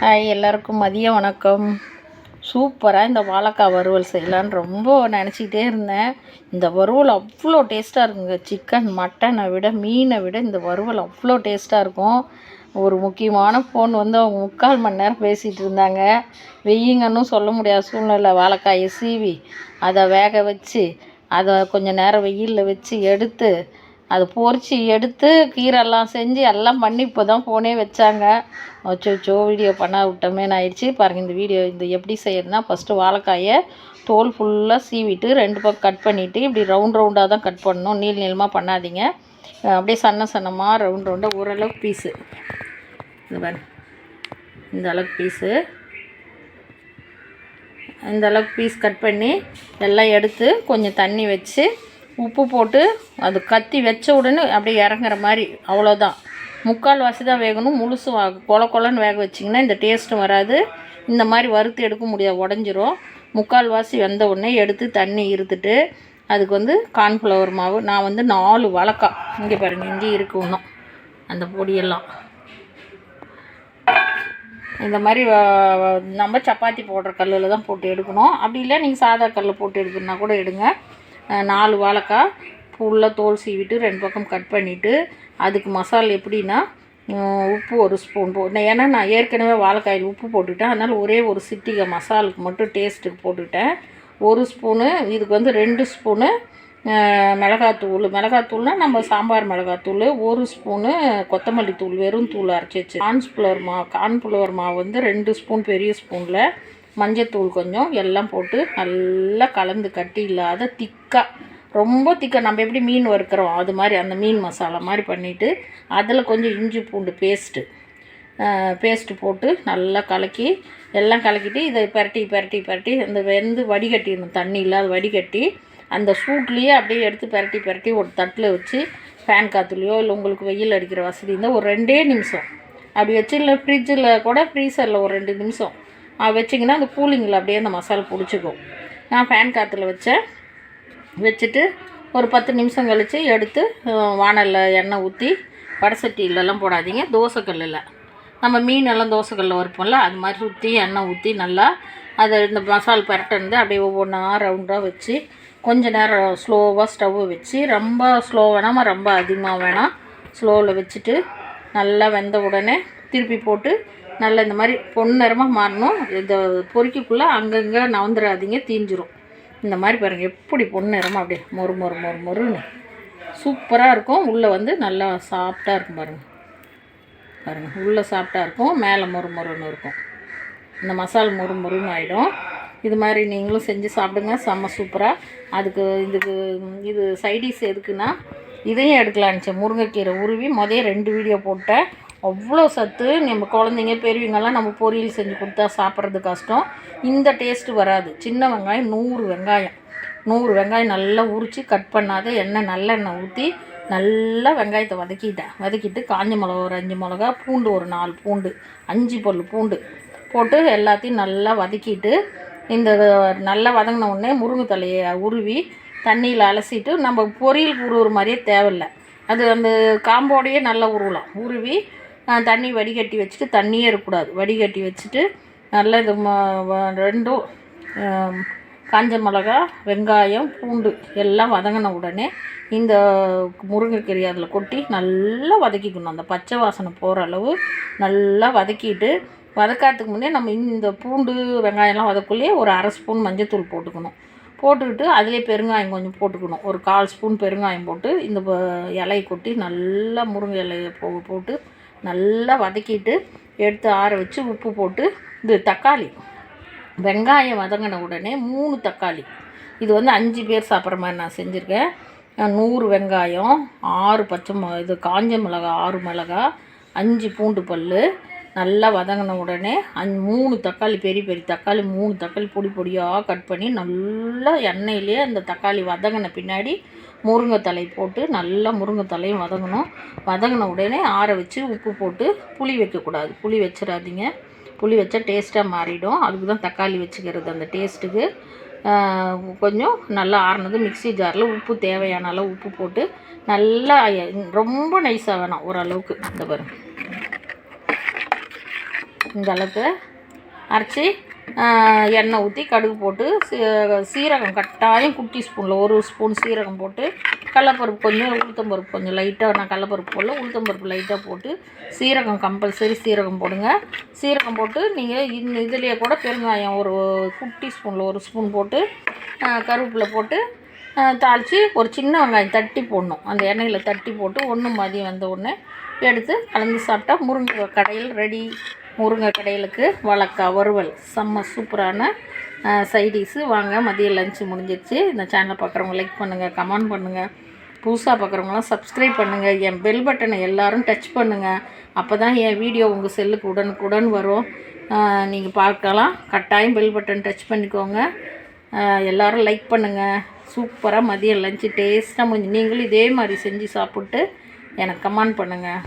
Hi எல்லாருக்கும் மதிய வணக்கம். சூப்பராக இந்த வாழைக்காய் வறுவல் செய்யலான்னு ரொம்ப நினச்சிக்கிட்டே இருந்தேன். இந்த வறுவல் அவ்வளோ டேஸ்ட்டாக இருக்குங்க. சிக்கன் மட்டனை விட மீனை விட இந்த வறுவல் அவ்வளோ டேஸ்ட்டாக இருக்கும். ஒரு முக்கியமான ஃபோன் வந்து அவங்க முக்கால் மணி நேரம் பேசிகிட்டு இருந்தாங்க. வெய்யுங்கன்னு சொல்ல முடியாத சூழ்நிலை வாழைக்காயை சீவி அதை வேக வச்சு அதை கொஞ்சம் நேரம் வெயிலில் வச்சு எடுத்து அது பொறிச்சு எடுத்து கீரைலாம் செஞ்சு எல்லாம் பண்ணி இப்போ தான் ஃபோனே வச்சாங்க. அச்சோச்சோ வீடியோ பண்ண விட்டோமேனு ஆயிடுச்சு. பாருங்கள் இந்த வீடியோ இந்த எப்படி செய்யறதுனா ஃபஸ்ட்டு வாழைக்காயை தோல் ஃபுல்லாக சீவிட்டு ரெண்டு பக்கம் கட் பண்ணிவிட்டு இப்படி ரவுண்ட் ரவுண்டாக தான் கட் பண்ணணும். நீள் நீளமாக பண்ணாதீங்க. அப்படியே சன்ன சன்னமாக ரவுண்ட் ரவுண்டாக ஓரளவுக்கு பீஸு இந்த பாருங்க. இந்த அளவுக்கு பீஸு இந்த அளவுக்கு பீஸ் கட் பண்ணி எல்லாம் எடுத்து கொஞ்சம் தண்ணி வச்சு உப்பு போட்டு அது கத்தி வச்ச உடனே அப்படியே இறங்குற மாதிரி அவ்வளோதான் முக்கால் வாசி தான் வேகணும். முழுசு வா கொல கொலன்னு வேக வச்சிங்கன்னா இந்த டேஸ்ட்டும் வராது. இந்த மாதிரி வறுத்து எடுக்க முடியாது உடஞ்சிரும். முக்கால் வாசி வெந்த உடனே எடுத்து தண்ணி இருத்துட்டு அதுக்கு வந்து கார்ன்ஃப்ளவர் மாவு. நான் வந்து நாலு வழக்கா இங்கே பாருங்கள் இங்கே இருக்கு இன்னும். அந்த பொடியெல்லாம். இந்த மாதிரி நம்ம சப்பாத்தி போடுற கல்லில் தான் போட்டு எடுக்கணும். அப்படி இல்லை நீங்கள் சாதா கல்லில் போட்டு எடுக்கணுன்னா கூட எடுங்க. நாலு வாழைக்காய் ஃபுல்லாக தோல் சீவிட்டு ரெண்டு பக்கம் கட் பண்ணிவிட்டு அதுக்கு மசாலா எப்படின்னா உப்பு ஒரு ஸ்பூன் போ ஏன்னா நான் ஏற்கனவே வாழைக்காயில் உப்பு போட்டுவிட்டேன் அதனால் ஒரே ஒரு சிட்டிகை மசாலுக்கு மட்டும் டேஸ்ட்டுக்கு போட்டுவிட்டேன் ஒரு ஸ்பூனு இதுக்கு வந்து ரெண்டு ஸ்பூனு மிளகாத்தூள். மிளகாத்தூள்னால் நம்ம சாம்பார் மிளகாத்தூள் ஒரு ஸ்பூனு கொத்தமல்லி தூள் வெறும் தூள் அரைச்சி வச்சு கார்ன்ஃப்ளவர் மாவு கார்ன்ஃப்ளவர் மாவு வந்து ரெண்டு ஸ்பூன் பெரிய ஸ்பூனில் மஞ்சத்தூள் கொஞ்சம் எல்லாம் போட்டு நல்லா கலந்து கட்டி இல்லாத திக்காக ரொம்ப திக்காக நம்ம எப்படி மீன் வறுக்கிறோம்? அது மாதிரி அந்த மீன் மசாலா மாதிரி பண்ணிவிட்டு அதில் கொஞ்சம் இஞ்சி பூண்டு பேஸ்ட்டு பேஸ்ட்டு போட்டு நல்லா கலக்கி எல்லாம் கலக்கிட்டு இதை பரட்டி பரட்டி பரட்டி அந்த வெந்து வடிகட்டிடணும் தண்ணி இல்லாத வடிகட்டி அந்த சூட்லேயே அப்படியே எடுத்து பரட்டி பரட்டி ஒரு தட்டில் வச்சு ஃபேன் காற்றுலையோ இல்லை உங்களுக்கு வெயில் அடிக்கிற வசதி இருந்தால் ஒரு ரெண்டே நிமிஷம். அப்படி வச்சு இல்லை ஃப்ரிட்ஜில் கூட ஃப்ரீசரில் ஒரு ரெண்டு நிமிஷம். வச்சிங்கன்னா அந்த கூலிங்கில் அப்படியே அந்த மசாலா பிடிச்சிக்கும். நான் ஃபேன் காற்றுல வச்சேன். வச்சுட்டு ஒரு பத்து நிமிஷம் கழித்து எடுத்து வானலில் எண்ணெய் ஊற்றி வடசட்டியிலலாம் போடாதீங்க. தோசைக்கல்லில் நம்ம மீனெல்லாம் தோசைக்கல்லில் வறுப்போம்ல அது மாதிரி சுற்றி எண்ணெய் ஊற்றி நல்லா அதை இந்த மசால் பரட்டந்து அப்படியே ஒவ்வொன்றா ரவுண்டாக வச்சு கொஞ்ச நேரம் ஸ்லோவாக ஸ்டவ்வை வச்சு ரொம்ப ஸ்லோ வேணாமல் ரொம்ப அதிகமாக வேணாம். ஸ்லோவில் வச்சுட்டு நல்லா வெந்த உடனே திருப்பி போட்டு நல்லா இந்த மாதிரி பொன்னிறமாக மாறணும். இந்த பொறிக்கக்குள்ளே அங்கங்கே நவந்துடாதீங்க தீஞ்சிரும். இந்த மாதிரி பாருங்கள் எப்படி பொன்னிறமாக அப்படியே மொறு மொறு மொறு மொறுன்னு. சூப்பராக இருக்கும். உள்ளே வந்து நல்லா சாஃப்டாக இருக்கும் பாருங்கள் பாருங்கள் உள்ளே சாஃப்டாக இருக்கும். மேலே மொறு மொறுன்னு இருக்கும். இந்த மசால் மொறு மொறுன்னு ஆகிடும் இது மாதிரி நீங்களும் செஞ்சு சாப்பிடுங்க. செம்ம சூப்பராக அதுக்கு இதுக்கு இது சைடிஷ் எதுக்குன்னா இதையும் எடுக்கலான்ச்சு முருங்கைக்கீரை உருவி முதல்ல ரெண்டு வீடியோ போட்டேன். அவ்வளோ சத்து. நம்ம குழந்தைங்க பெரியவங்கெல்லாம் நம்ம பொரியல் செஞ்சு கொடுத்தா சாப்பிட்றது கஷ்டம். இந்த டேஸ்ட்டு வராது. சின்ன வெங்காயம் நூறு வெங்காயம். நூறு வெங்காயம் நல்லா உரித்து கட் பண்ணாத எண்ணெய் நல்லெண்ணெய் ஊற்றி நல்லா வெங்காயத்தை வதக்கிட்டேன் வதக்கிட்டு காஞ்ச மிளகா ஒரு அஞ்சு மிளகா பூண்டு ஒரு நாலு பூண்டு அஞ்சு பல் பூண்டு போட்டு எல்லாத்தையும் நல்லா வதக்கிட்டு இந்த நல்லா வதங்கின உடனே முருங்கை தலையை உருவி தண்ணியில் அலசிட்டு நம்ம பொரியல் உருவுற மாதிரியே தேவையில்லை. அது அந்த காம்போடையே நல்லா உருவலாம். உருவி தண்ணி வடிகட்டி வச்சுட்டு தண்ணியே இருக்கக்கூடாது. வடிகட்டி வச்சுட்டு நல்ல இது ரெண்டும் காஞ்ச மிளகா வெங்காயம் பூண்டு எல்லாம் வதங்கின உடனே இந்த முருங்கைக்கீரை அதில் கொட்டி நல்லா வதக்கிக்கணும். அந்த பச்சை வாசனை போகிற அளவு நல்லா வதக்கிட்டு வதக்காததுக்கு முன்னே நம்ம இந்த பூண்டு வெங்காயம்லாம் வதக்குள்ளேயே ஒரு அரை ஸ்பூன் மஞ்சத்தூள் போட்டுக்கணும். போட்டுக்கிட்டு அதிலே பெருங்காயம் கொஞ்சம் போட்டுக்கணும். ஒரு கால் ஸ்பூன் பெருங்காயம் போட்டு இந்த இலையை கொட்டி நல்லா முருங்கை இலையை போ போட்டு நல்லா வதக்கிட்டு எடுத்து ஆற வச்சு உப்பு போட்டு இது தக்காளி. வெங்காயம் வதங்கின உடனே மூணு தக்காளி. இது வந்து அஞ்சு பேர் சாப்பிட்ற மாதிரி நான் செஞ்சுருக்கேன். நூறு வெங்காயம் ஆறு பச்சை மொ இது காஞ்ச மிளகா ஆறு மிளகா அஞ்சு பூண்டு பல் நல்லா வதங்கின உடனே அஞ் மூணு தக்காளி பெரிய பெரிய தக்காளி மூணு தக்காளி பொடி பொடியாக கட் பண்ணி நல்லா எண்ணெயிலே அந்த தக்காளி வதங்கின பின்னாடி முருங்கை தலை போட்டு நல்லா முருங்கை தலையும் வதங்கணும். வதங்கின உடனே ஆற வச்சு உப்பு போட்டு புளி வைக்கக்கூடாது. புளி வச்சிடாதீங்க. புளி வச்சா டேஸ்ட்டாக மாறிடும். அதுக்கு தான் தக்காளி வச்சுக்கிறது அந்த டேஸ்ட்டுக்கு. கொஞ்சம் நல்லா ஆறுனது மிக்ஸி ஜாரில் உப்பு தேவையான அளவு உப்பு போட்டு நல்லா ரொம்ப நைஸாக வேணாம் ஓரளவுக்கு. இந்த பாருங்க. இந்த அளவுக்கு அரைச்சி எண்ணெய் ஊற்றி கடுகு போட்டு சீ- சீரகம் கட்டாயம் குட்டி ஸ்பூனில் ஒரு ஸ்பூன் சீரகம் போட்டு கடலப்பருப்பு கொஞ்சம் உளுத்தம்பருப்பு கொஞ்சம் லைட்டாக நான் கடலப்பருப்பு போடல உளுத்தம்பருப்பு லைட்டாக போட்டு சீரகம் கம்பல்சரி சீரகம் போடுங்க. சீரகம் போட்டு நீங்கள் இந்த இதுலேயே கூட பெருங்காயம் ஒரு குட்டி ஸ்பூனில் ஒரு ஸ்பூன் போட்டு ஆ, கருவேப்பிலை போட்டு தாளித்து ஒரு சின்ன வெங்காயம் தட்டி போடணும். அந்த எண்ணெயில் தட்டி போட்டு ஒன்று மதியம் வந்த உடனே எடுத்து கலந்து சாப்பிட்டா முருங்கை கடையில் ரெடி முருங்கை கடையிலுக்கு வழக்கா வறுவல். செம்ம சூப்பரான சைடிஸு வாங்க மதியம் லஞ்சு முடிஞ்சிருச்சு. இந்த சேனலை பார்க்குறவங்க லைக் பண்ணுங்கள் கமெண்ட் பண்ணுங்கள் புதுசாக பார்க்குறவங்களாம் சப்ஸ்கிரைப் பண்ணுங்கள் என் பெல் பட்டனை எல்லாரும் டச் பண்ணுங்கள் அப்போ தான் என் வீடியோ உங்கள் செல்லுக்கு உடனுக்குடன் வரும். நீங்கள் பார்க்கலாம். கட்டாயம் பெல் பட்டன் டச் பண்ணிக்கோங்க. எல்லோரும் லைக் பண்ணுங்கள் சூப்பராக மதியம் லஞ்சு டேஸ்ட்டாக முடிஞ்சு. நீங்களும் இதே மாதிரி செஞ்சு சாப்பிட்டு எனக்கு கமெண்ட் பண்ணுங்கள்